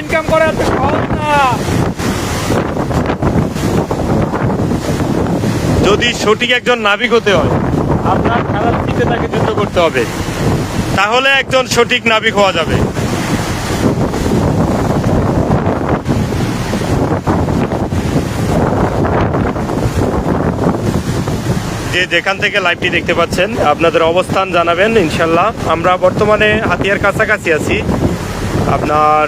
Income করা এত সহজ না। যদি সঠিক একজন নাবিক হতে হয়, আপনার খেলার দিকে তাকে যুদ্ধ করতে হবে। তাহলে একজন সঠিক নাবিক হওয়া যাবে। যে যেখান থেকে লাইভটি দেখতে পাচ্ছেন, আপনাদের অবস্থান জানাবেন, ইনশাল্লাহ। আমরা বর্তমানে হাতিয়ার কাছাকাছি আছি। আপনার